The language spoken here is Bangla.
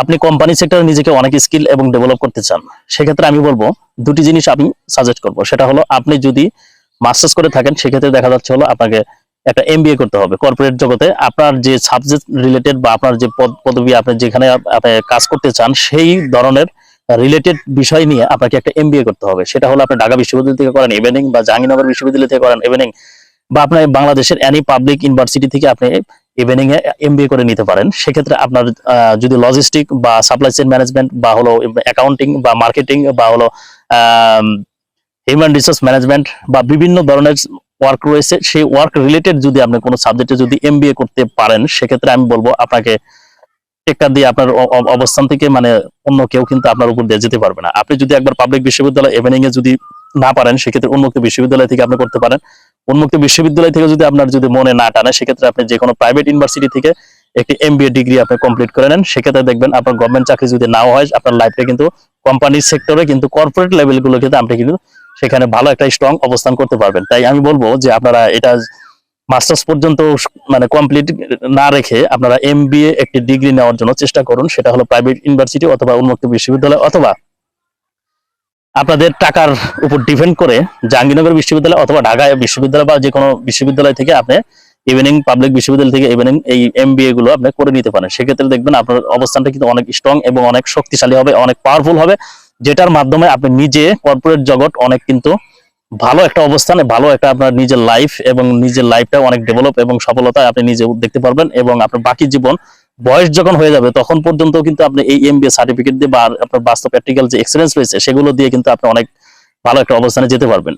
আপনি কোম্পানি সেক্টরে নিজেকে অনেক স্কিল এবং ডেভেলপ করতে চান, সেক্ষেত্রে আমি বলব দুটি জিনিস আমি সাজেস্ট করব। সেটা হলো, আপনি যদি মাস্টার্স করে থাকেন, সেক্ষেত্রে দেখা যাচ্ছে হলো আপনাকে একটা এমবিএ করতে হবে কর্পোরেট জগতে। আপনার যে সাবজেক্ট রিলেটেড বা আপনার যে পদ, পদবি, আপনি যেখানে আপনি কাজ করতে চান, সেই ধরনের রিলেটেড বিষয় নিয়ে আপনাকে একটা এমবিএ করতে হবে। সেটা হলো, আপনি ঢাকা বিশ্ববিদ্যালয় থেকে করেন ইভেনিং বা জাহাঙ্গীরনগর বিশ্ববিদ্যালয় থেকে করেন ইভেনিং বা আপনার বাংলাদেশের এনি পাবলিক ইউনিভার্সিটি থেকে আপনি ইভেনিং এ এমবিএ করে নিতে পারেন। সেক্ষেত্রে আপনার যদি লজিস্টিক বা সাপ্লাই চেইন ম্যানেজমেন্ট বা হলো অ্যাকাউন্টিং বা মার্কেটিং বা হলো হিউম্যান রিসোর্স ম্যানেজমেন্ট বা বিভিন্ন ধরনের ওয়ার্ক রয়েছে, সেই ওয়ার্ক রিলেটেড যদি আপনি কোনো সাবজেক্টে যদি এমবিএ করতে পারেন, সেক্ষেত্রে আমি বলব আপনাকে টেক্কা দিয়ে আপনার অবস্থান থেকে মানে অন্য কেউ কিন্তু আপনার উপর দিয়ে যেতে পারবে না। আপনি যদি একবার পাবলিক বিশ্ববিদ্যালয় ইভেনিং এ যদি না পারেন, সেক্ষেত্রে উন্মুক্ত বিশ্ববিদ্যালয় থেকে আপনি করতে পারেন। উন্মুক্ত বিশ্ববিদ্যালয় থেকে যদি আপনার যদি মনে না টানে, সেক্ষেত্রে আপনি যে কোনো প্রাইভেট ইউনিভার্সিটি থেকে একটি এমবিএ ডিগ্রি আপনি কমপ্লিট করে নেন। সেক্ষেত্রে দেখবেন আপনার গভর্নমেন্ট চাকরি যদি নাও হয়, আপনার লাইফটা কিন্তু কোম্পানির সেক্টরে কিন্তু কর্পোরেট লেভেলগুলো কিন্তু আপনি কিন্তু সেখানে ভালো একটা স্ট্রং অবস্থান করতে পারবেন। তাই আমি বলব যে আপনারা এটা মাস্টার্স পর্যন্ত মানে কমপ্লিট না রেখে আপনারা এমবিএ একটি ডিগ্রি নেওয়ার জন্য চেষ্টা করুন। সেটা হলো প্রাইভেট ইউনিভার্সিটি অথবা উন্মুক্ত বিশ্ববিদ্যালয় অথবা আপনাদের টাকার উপর ডিপেন্ড করে জাহাঙ্গীরনগর বিশ্ববিদ্যালয় অথবা ঢাকা বিশ্ববিদ্যালয় বা যে কোনো বিশ্ববিদ্যালয় থেকে আপনি ইভিনিং পাবলিক বিশ্ববিদ্যালয় থেকে ইভিনিং এই এমবিএ গুলো আপনি করে নিতে পারেন। সেক্ষেত্রে দেখবেন আপনার অবস্থানটা কিন্তু অনেক স্ট্রং এবং অনেক শক্তিশালী হবে, অনেক পাওয়ারফুল হবে, যেটার মাধ্যমে আপনি নিজে কর্পোরেট জগৎ অনেক কিন্তু ভালো একটা অবস্থানে, ভালো একটা আপনার নিজের লাইফ এবং নিজের লাইফটা অনেক ডেভেলপ এবং সফলতা আপনি নিজে দেখতে পারবেন এবং আপনার বাকি জীবন বয়স যখন হয়ে যাবে, তখন পর্যন্ত কিন্তু আপনি এই এমবিএ সার্টিফিকেট দিয়ে বা আপনার বাস্তব প্র্যাকটিক্যাল যে এক্সপিরিয়েন্স রয়েছে, সেগুলো দিয়ে কিন্তু আপনি অনেক ভালো একটা অবস্থানে যেতে পারবেন।